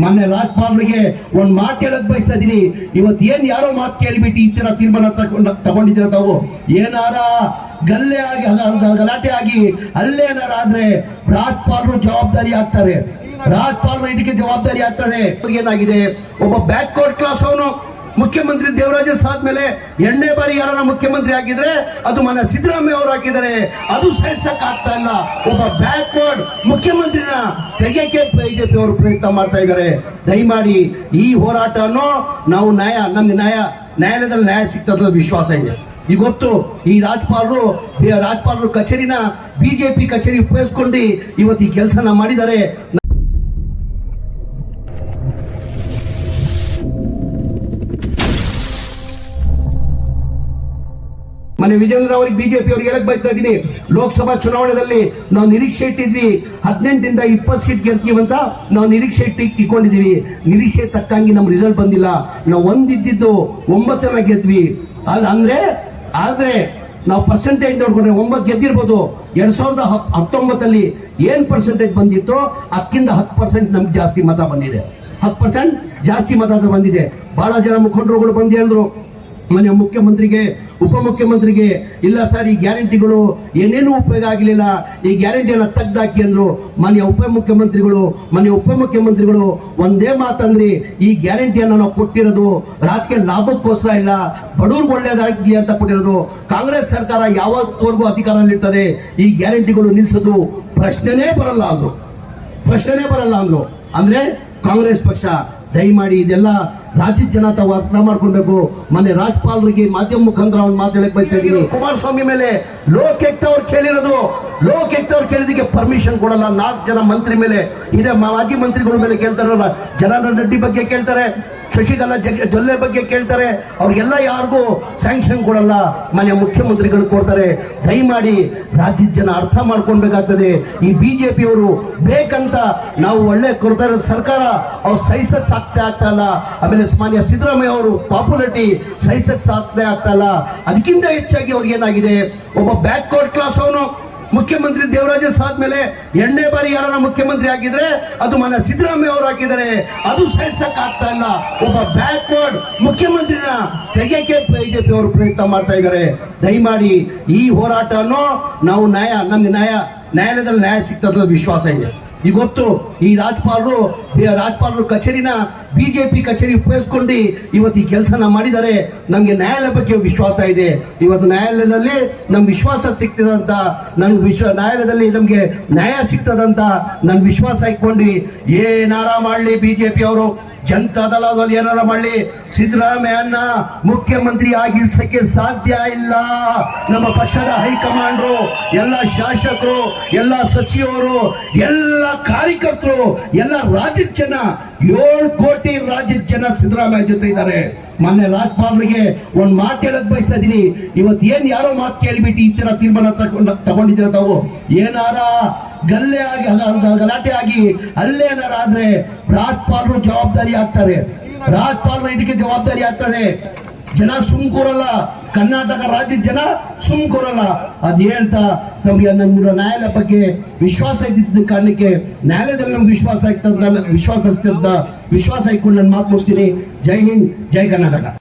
ಮೊನ್ನೆ ರಾಜ್ಪಾಲ್ರಿಗೆ ಒಂದ್ ಮಾತು ಹೇಳಕ್ ಬಯಸ್ತಾ ಇದೀನಿ. ಇವತ್ತು ಏನ್ ಯಾರೋ ಮಾತು ಕೇಳಿಬಿಟ್ಟು ಈ ತರ ತೀರ್ಮಾನ ತಗೊಂಡ ತಗೊಂಡಿದ್ದೀರ ತಾವು? ಏನಾರ ಗಲ್ಲೆ ಆಗಿ ಗಲಾಟೆ ಆಗಿ ಅಲ್ಲೇನಾರ ಆದ್ರೆ ರಾಜ್ಪಾಲ್ರು ಜವಾಬ್ದಾರಿ ಆಗ್ತಾರೆ. ರಾಜ್ಪಾಲ್ರು ಇದಕ್ಕೆ ಜವಾಬ್ದಾರಿ ಆಗ್ತದೆ ಏನಾಗಿದೆ? ಒಬ್ಬ ಬ್ಯಾಕ್ವರ್ಡ್ ಕ್ಲಾಸ್ ಅವನು ಮುಖ್ಯಮಂತ್ರಿ ದೇವರಾಜ ಆದ್ಮೇಲೆ ಎಣ್ಣೆ ಬಾರಿ ಯಾರನ್ನ ಮುಖ್ಯಮಂತ್ರಿ ಆಗಿದ್ರೆ ಅದು ಮನೆ ಸಿದ್ದರಾಮಯ್ಯ ಅವರು ಹಾಕಿದ್ದಾರೆ. ಅದು ಸಹಿಸಕ್ ಆಗ್ತಾ ಇಲ್ಲ. ಒಬ್ಬ ಬ್ಯಾಕ್ವರ್ಡ್ ಮುಖ್ಯಮಂತ್ರಿನ ತೆಗೆಯಕ್ಕೆ ಬಿಜೆಪಿ ಅವರು ಪ್ರಯತ್ನ ಮಾಡ್ತಾ ಇದ್ದಾರೆ. ದಯಮಾಡಿ ಈ ಹೋರಾಟವನ್ನು ನಾವು ನ್ಯಾಯ, ನಮ್ಗೆ ನ್ಯಾಯ, ನ್ಯಾಯಾಲಯದಲ್ಲಿ ನ್ಯಾಯ ಸಿಗ್ತದ ವಿಶ್ವಾಸ ಇದೆ. ಈಗ ಗೊತ್ತು ಈ ರಾಜ್ಪಾಲರು ರಾಜ್ಪಾಲರು ಕಚೇರಿನ ಬಿಜೆಪಿ ಕಚೇರಿ ಉಪಯೋಗಿಸ್ಕೊಂಡು ಇವತ್ತು ಈ ಕೆಲಸನ ಮಾಡಿದ್ದಾರೆ. ಮನೆ ವಿಜೇಂದ್ರ ಅವರಿಗೆ ಬಿಜೆಪಿ ಅವ್ರಿಗೆ ಹೇಳಕ್ ಬೈತಾ ಇದ್ದೀನಿ. ಲೋಕಸಭಾ ಚುನಾವಣೆಯಲ್ಲಿ ನಾವು ನಿರೀಕ್ಷೆ ಇಟ್ಟಿದ್ವಿ. ಹದಿನೆಂಟರಿಂದ ಇಪ್ಪತ್ತು ಸೀಟ್ ಗೆಲ್ತೀವಂತ ನಾವು ನಿರೀಕ್ಷೆ ಇಟ್ಟು ಇಟ್ಕೊಂಡಿದೀವಿ ನಿರೀಕ್ಷೆ ತಕ್ಕಂಗೆ ನಮ್ಮ ರಿಸಲ್ಟ್ ಬಂದಿಲ್ಲ. ನಾವು ಒಂದಿದ್ದು ಒಂಬತ್ತನ ಗೆದ್ವಿ. ಅಲ್ಲ ಅಂದ್ರೆ, ಆದ್ರೆ ನಾವು ಪರ್ಸೆಂಟೇಜ್ ನೋಡ್ಕೊಂಡ್ರೆ ಒಂಬತ್ತು ಗೆದ್ದಿರ್ಬೋದು. ಎರಡ್ ಸಾವಿರದ ಹತ್- ಹತ್ತೊಂಬತ್ತಲ್ಲಿ ಏನ್ ಪರ್ಸೆಂಟೇಜ್ ಬಂದಿತ್ತು ಅದಕ್ಕಿಂತ ಹತ್ತು ಪರ್ಸೆಂಟ್ ನಮ್ಗೆ ಜಾಸ್ತಿ ಮತ ಬಂದಿದೆ. ಹತ್ತು ಪರ್ಸೆಂಟ್ ಜಾಸ್ತಿ ಮತ ಬಂದಿದೆ. ಬಹಳ ಜನ ಮುಖಂಡರುಗಳು ಬಂದು ಹೇಳಿದ್ರು ಮನೆ ಮುಖ್ಯಮಂತ್ರಿಗೆ, ಉಪಮುಖ್ಯಮಂತ್ರಿಗೆ, ಇಲ್ಲ ಸರ್, ಈ ಗ್ಯಾರಂಟಿಗಳು ಏನೇನು ಉಪಯೋಗ ಆಗಲಿಲ್ಲ, ಈ ಗ್ಯಾರಂಟಿಯನ್ನು ತೆಗ್ದಾಕಿ ಅಂದ್ರು ಮನೆಯ ಉಪಮುಖ್ಯಮಂತ್ರಿಗಳು ಮನೆಯ ಉಪಮುಖ್ಯಮಂತ್ರಿಗಳು ಒಂದೇ ಮಾತಂದ್ರಿ, ಈ ಗ್ಯಾರಂಟಿಯನ್ನು ನಾವು ಕೊಟ್ಟಿರೋದು ರಾಜಕೀಯ ಲಾಭಕ್ಕೋಸ್ಕರ ಇಲ್ಲ, ಬಡವ್ರಿಗೆ ಒಳ್ಳೇದಾಗಲಿ ಅಂತ ಕೊಟ್ಟಿರೋದು ಕಾಂಗ್ರೆಸ್ ಸರ್ಕಾರ ಯಾವತ್ತವರೆಗೂ ಅಧಿಕಾರದಲ್ಲಿರ್ತದೆ, ಈ ಗ್ಯಾರಂಟಿಗಳು ನಿಲ್ಲಿಸೋದು ಪ್ರಶ್ನೆನೇ ಬರಲ್ಲ ಅಂದರು. ಪ್ರಶ್ನೆನೇ ಬರಲ್ಲ ಅಂದರು. ಅಂದ್ರೆ ಕಾಂಗ್ರೆಸ್ ಪಕ್ಷ, ದಯಮಾಡಿ ಇದೆಲ್ಲ ರಾಜ್ಯದ ಜನತಾ ಅರ್ಥ ಮಾಡ್ಕೊಳ್ಬೇಕು. ಮೊನ್ನೆ ರಾಜ್ಪಾಲರಿಗೆ ಮಾಧ್ಯಮ ಮುಖಾಂತರ ಅವ್ನು ಮಾತಾಡಕ್ ಬೈತಾ ಇದ್ದೀನಿ. ಕುಮಾರಸ್ವಾಮಿ ಮೇಲೆ ಲೋಕಾಯುಕ್ತ ಅವ್ರು ಕೇಳಿರೋದು. ಲೋಕಾಯುಕ್ತ ಅವ್ರು ಕೇಳಿದಕ್ಕೆ ಪರ್ಮಿಷನ್ ಕೊಡಲ್ಲ. ನಾಲ್ಕು ಜನ ಮಂತ್ರಿ ಮೇಲೆ, ಇದೇ ಮಾಜಿ ಮಂತ್ರಿಗಳ ಮೇಲೆ ಕೇಳ್ತಾರಲ್ಲ ಜನಾರ್ದನ್ ರೆಡ್ಡಿ ಬಗ್ಗೆ ಕೇಳ್ತಾರೆ. ಶಶಿಕಲಾ ಜಗ್ ಜೊಲ್ಲೆ ಬಗ್ಗೆ ಕೇಳ್ತಾರೆ. ಅವ್ರಿಗೆಲ್ಲ ಯಾರಿಗೂ ಸ್ಯಾಂಕ್ಷನ್ ಕೊಡಲ್ಲ. ಮನೆಯ ಮುಖ್ಯಮಂತ್ರಿಗಳು ಕೊಡ್ತಾರೆ. ದಯಮಾಡಿ ರಾಜ್ಯದ ಜನ ಅರ್ಥ ಮಾಡ್ಕೊಳ್ಬೇಕಾಗ್ತದೆ. ಈ ಬಿ ಜೆ ಪಿಯವರು ಬೇಕಂತ ನಾವು ಒಳ್ಳೆ ಕೊಡ್ತಾರೆ ಸರ್ಕಾರ ಅವ್ರು ಸಹಿಸಕ್ಕೆ ಸಾಧ್ಯ ಆಗ್ತಾ ಇಲ್ಲ. ಆಮೇಲೆ ಮಾನ್ಯ ಸಿದ್ದರಾಮಯ್ಯ ಅವರು ಪಾಪ್ಯುಲಾರಿಟಿ ಸಹಿಸಕ್ಕೆ ಸಾಧ್ಯ ಆಗ್ತಾ ಅದಕ್ಕಿಂತ ಹೆಚ್ಚಾಗಿ ಅವ್ರಿಗೆ ಏನಾಗಿದೆ? ಒಬ್ಬ ಬ್ಯಾಕ್ವರ್ಡ್ ಕ್ಲಾಸ್ ಅವನು ಮುಖ್ಯಮಂತ್ರಿ ದೇವರಾಜ ಸಾದ್ಮೇಲೆ ಎರಡನೇ ಬಾರಿ ಯಾರನ್ನ ಮುಖ್ಯಮಂತ್ರಿ ಆಗಿದ್ರೆ ಅದು ಮನೆ ಸಿದ್ದರಾಮಯ್ಯ ಅವರು ಹಾಕಿದರೆ ಅದು ಸಹಿಸಕ್ ಆಗ್ತಾ ಇಲ್ಲ. ಒಬ್ಬ ಬ್ಯಾಕ್ವರ್ಡ್ ಮುಖ್ಯಮಂತ್ರಿನ ತೆಗೆಯಕ್ಕೆ ಬಿಜೆಪಿ ಅವರು ಪ್ರಯತ್ನ ಮಾಡ್ತಾ ಇದ್ದಾರೆ. ದಯಮಾಡಿ ಈ ಹೋರಾಟವನ್ನು ನಾವು ನ್ಯಾಯ, ನಮ್ಗೆ ನ್ಯಾಯ, ನ್ಯಾಯಾಲಯದಲ್ಲಿ ನ್ಯಾಯ ಸಿಗ್ತದ ವಿಶ್ವಾಸ ಇದೆ. ಈಗ ಈ ರಾಜ್ಪಾಲರು, ಬಿ- ರಾಜ್ಪಾಲರು ಕಚೇರಿನ ಬಿಜೆಪಿ ಕಚೇರಿ ಉಪಯೋಗಿಸ್ಕೊಂಡು ಇವತ್ತು ಈ ಕೆಲಸನ ಮಾಡಿದ್ದಾರೆ. ನಮಗೆ ನ್ಯಾಯಾಲಯ ಬಗ್ಗೆ ವಿಶ್ವಾಸ ಇದೆ. ಇವತ್ತು ನ್ಯಾಯಾಲಯದಲ್ಲಿ ನಮ್ಮ ವಿಶ್ವಾಸ ಸಿಗ್ತದಂತ ನನ್ನ ವಿಶ್ವ ನ್ಯಾಯಾಲಯದಲ್ಲಿ ನಮಗೆ ನ್ಯಾಯ ಸಿಗ್ತದಂತ ನನ್ ವಿಶ್ವಾಸ ಇಟ್ಕೊಂಡು ಏನಾರ ಮಾಡಲಿ ಬಿಜೆಪಿ ಅವರು ಜನತಾ ದಳದಲ್ಲಿ ಏನಾರ ಮಾಡಲಿ? ಸಿದ್ದರಾಮಯ್ಯನ ಮುಖ್ಯಮಂತ್ರಿ ಆಗಿರ್ಸಕ್ಕೆ ಸಾಧ್ಯ ಇಲ್ಲ. ನಮ್ಮ ಪಕ್ಷದ ಹೈಕಮಾಂಡ್ರು, ಎಲ್ಲ ಶಾಸಕರು, ಎಲ್ಲ ಸಚಿವರು, ಎಲ್ಲ ಕಾರ್ಯಕರ್ತರು, ಎಲ್ಲ ರಾಜ್ಯದ ಜನ, ಏಳು ಕೋಟಿ ರಾಜ್ಯದ ಜನ ಸಿದ್ದರಾಮಯ್ಯ ಜೊತೆ ಇದ್ದಾರೆ. ಮೊನ್ನೆ ರಾಜ್ಪಾಲರಿಗೆ ಒಂದು ಮಾತು ಹೇಳಕ್ ಬಯಸ್ತಾ ಇದೀನಿ ಇವತ್ತು ಏನು ಯಾರೋ ಮಾತು ಕೇಳಿಬಿಟ್ಟು ಈ ತರ ತೀರ್ಮಾನ ತಗೊಂಡ ತಗೊಂಡಿದ್ದೀರ ತಾವು? ಏನಾರ ಗಲ್ಲೆ ಆಗಿ ಗಲಾಟೆ ಆಗಿ ಅಲ್ಲೇನಾರ ಆದ್ರೆ ರಾಜ್ಪಾಲರು ಜವಾಬ್ದಾರಿ ಆಗ್ತಾರೆ. ರಾಜ್ಪಾಲರು ಇದಕ್ಕೆ ಜವಾಬ್ದಾರಿ ಆಗ್ತದೆ ಜನ ಸುಮ್ ಕೂರಲ್ಲ. ಕರ್ನಾಟಕ ರಾಜ್ಯದ ಜನ ಸುಮ್ ಕೂರಲ್ಲ. ಅದ್ ಹೇಳ್ತಾ ನಮ್ಗೆ ನಮ್ಮ ನ್ಯಾಯಾಲಯ ಬಗ್ಗೆ ವಿಶ್ವಾಸ ಇದ್ದಿದ್ದ ಕಾರಣಕ್ಕೆ ನ್ಯಾಯಾಲಯದಲ್ಲಿ ನಮ್ಗೆ ವಿಶ್ವಾಸ ಆಗ್ತದ ವಿಶ್ವಾಸ ವಿಶ್ವಾಸ ಇಟ್ಕೊಂಡು ನಾನು ಮಾತು ಮುಗಿಸ್ತೀನಿ. ಜೈ ಹಿಂದ್, ಜೈ ಕರ್ನಾಟಕ.